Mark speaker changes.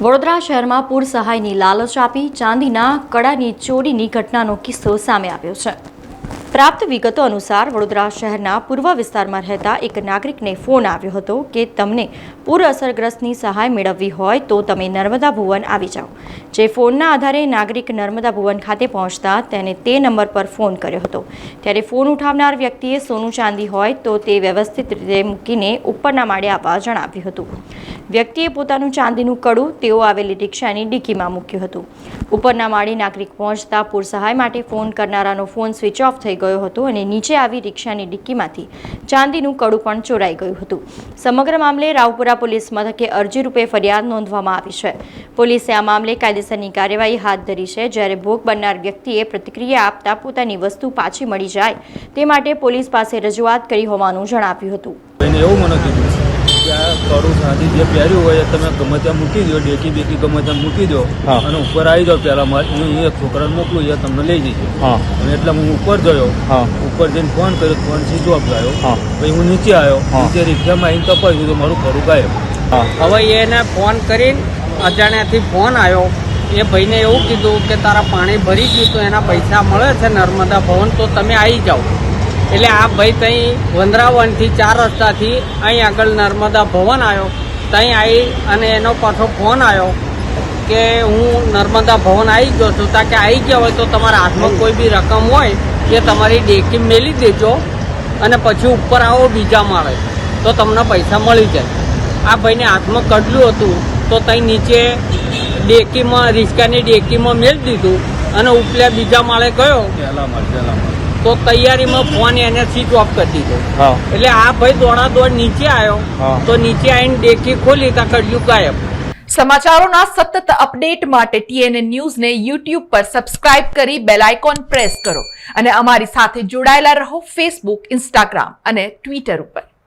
Speaker 1: વડોદરા શહેરમાં પૂર સહાયની લાલચ આપી ચાંદીના કડાની ચોરીની ઘટનાનો કિસ્સો સામે આવ્યો છે. પ્રાપ્ત વિગતો અનુસાર વડોદરા શહેરના પૂર્વ વિસ્તારમાં રહેતા એક નાગરિકને ફોન આવ્યો હતો કે તમને પૂર અસરગ્રસ્તની સહાય મેળવવી હોય તો તમે નર્મદા ભુવન આવી જાઓ. જે ફોનના આધારે નાગરિક નર્મદા ભુવન ખાતે પહોંચતા તેને તે નંબર પર ફોન કર્યો હતો. ત્યારે ફોન ઉઠાવનાર વ્યક્તિએ સોનું ચાંદી હોય તો તે વ્યવસ્થિત રીતે મૂકીને ઉપરના માળે આવવા જણાવ્યું હતું. વ્યક્તિએ પોતાનું ચાંદીનું કડું તેઓ આવેલી રિક્ષાની ડિક્કીમાં મૂક્યું હતું. ઉપરના માળે નાગરિક પહોંચતા પૂર સહાય માટે ફોન કરનારાનો ફોન સ્વિચ ઓફ થઈ ગયો હતો અને નીચે આવી રિક્ષાની ડિક્કીમાંથી ચાંદીનું કડું પણ ચોરાઈ ગયું હતું. સમગ્ર મામલે રાવપુરા પોલીસ મથકે અરજી રૂપે ફરિયાદ નોંધવામાં આવી છે. પોલીસે આ મામલે કાયદેસરની કાર્યવાહી હાથ ધરી છે. જ્યારે ભોગ બનનાર વ્યક્તિએ પ્રતિક્રિયા આપતા પોતાની વસ્તુ પાછી મળી જાય તે માટે પોલીસ પાસે રજૂઆત કરી હોવાનું જણાવ્યું હતું.
Speaker 2: એવું મને કીધું કડું સાદી જે પહેર્યું હોય તમે ગમે ત્યાં મૂકી દો ડેકી બેકી ગમે ત્યાં મૂકી દો અને ઉપર આવી જાઓ પહેલા મારે હું એક છોકરાને મોકલું એ તમને લઈ
Speaker 3: જઈશ
Speaker 2: અને એટલે હું ઉપર ગયો. ઉપર જઈને ફોન કર્યો ફોન સ્વિચ ઓફ ગયો. પછી હું નીચે આવ્યો. નીચે રિક્ષામાં આવીને તપાસ્યું તો મારું ખરું ગાયબ.
Speaker 4: હવે એને ફોન કરીને અજાણ્યાથી ફોન આવ્યો એ ભાઈને એવું કીધું કે તારા પાણી ભરી ગયું તો એના પૈસા મળે છે નર્મદા ભવન તો તમે આવી જાઓ. એટલે આ ભાઈ ત્યાં વંદરાવનથી ચાર રસ્તાથી અહીં આગળ નર્મદા ભવન આવ્યો. ત્યાં આવી અને એનો પાછો ફોન આવ્યો કે હું નર્મદા ભવન આવી ગયો છું. તાકે આવી ગયા હોય તો તમારા હાથમાં કોઈ બી રકમ હોય એ તમારી ડેકી મેલી દેજો અને પછી ઉપર આવો બીજા માળે. તો તમને પૈસા મળી જાય. આ ભાઈને હાથમાં કડલું હતું. તો ત્યાં નીચે ડેકીમાં રિક્ષાની ડેકીમાં મેળ દીધું અને ઉપલે બીજા માળે ગયો. તો તૈયારીમાં ફોન એને સ્વિચ ઓફ કરી દીધો. એટલે આ ભાઈ દોડા દોડ નીચે આવ્યો. તો નીચે આવીને ડેકી ખોલી તા કડલું ગાયબ.
Speaker 5: સમાચારોના સતત અપડેટ માટે ટીએનએ ન્યૂઝને યુટ્યુબ પર સબસ્ક્રાઇબ કરી બેલ આઇકોન પ્રેસ કરો. અને અમારી સાથે જોડાયેલા રહો ફેસબુક ઇન્સ્ટાગ્રામ અને ટ્વિટર ઉપર.